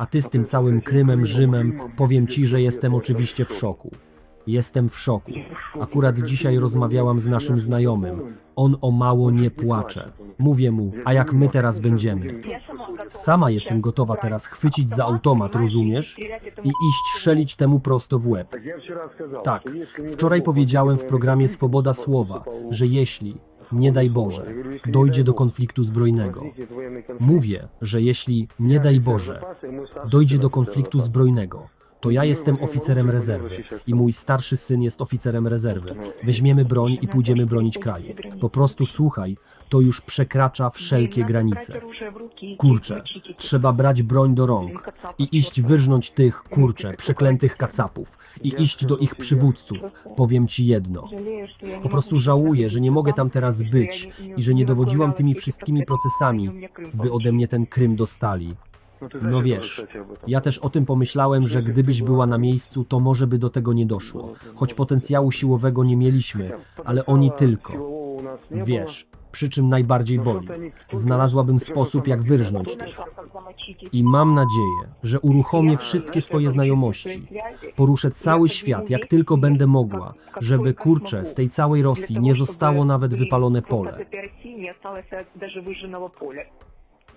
A ty z tym całym Krymem, Rzymem, powiem ci, że jestem oczywiście w szoku. Jestem w szoku. Akurat dzisiaj rozmawiałam z naszym znajomym. On o mało nie płacze. Mówię mu, a jak my teraz będziemy? Sama jestem gotowa teraz chwycić za automat, rozumiesz? I iść szelić temu prosto w łeb. Tak, wczoraj powiedziałem w programie Swoboda Słowa, że jeśli, nie daj Boże, dojdzie do konfliktu zbrojnego, mówię, że jeśli, nie daj Boże, dojdzie do konfliktu zbrojnego, to ja jestem oficerem rezerwy i mój starszy syn jest oficerem rezerwy. Weźmiemy broń i pójdziemy bronić kraju. Po prostu słuchaj, to już przekracza wszelkie granice. Kurczę, trzeba brać broń do rąk i iść wyrżnąć tych, kurczę, przeklętych kacapów i iść do ich przywódców. Powiem ci jedno. Po prostu żałuję, że nie mogę tam teraz być i że nie dowodziłam tymi wszystkimi procesami, by ode mnie ten Krym dostali. No wiesz, ja też o tym pomyślałem, że gdybyś była na miejscu, to może by do tego nie doszło. Choć potencjału siłowego nie mieliśmy, ale oni tylko. Wiesz, przy czym najbardziej boli. Znalazłabym sposób, jak wyrżnąć tych. I mam nadzieję, że uruchomię wszystkie swoje znajomości. Poruszę cały świat, jak tylko będę mogła, żeby kurczę z tej całej Rosji nie zostało nawet wypalone pole.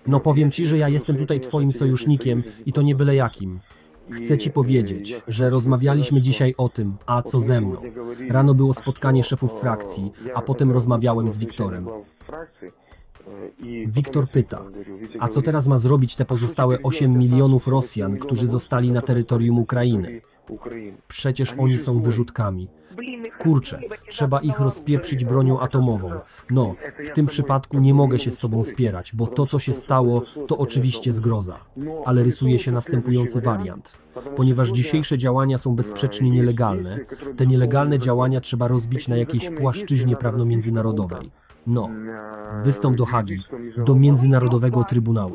No powiem ci, że ja jestem tutaj twoim sojusznikiem i to nie byle jakim. Chcę ci powiedzieć, że rozmawialiśmy dzisiaj o tym, a co ze mną. Rano było spotkanie szefów frakcji, a potem rozmawiałem z Wiktorem. Wiktor pyta, a co teraz ma zrobić te pozostałe 8 milionów Rosjan, którzy zostali na terytorium Ukrainy? Przecież oni są wyrzutkami. Kurczę, trzeba ich rozpieprzyć bronią atomową. No, w tym przypadku nie mogę się z tobą spierać, bo to, co się stało, to oczywiście zgroza. Ale rysuje się następujący wariant. Ponieważ dzisiejsze działania są bezsprzecznie nielegalne, te nielegalne działania trzeba rozbić na jakiejś płaszczyźnie prawno-międzynarodowej. No, wystąp do Hagi, do Międzynarodowego Trybunału.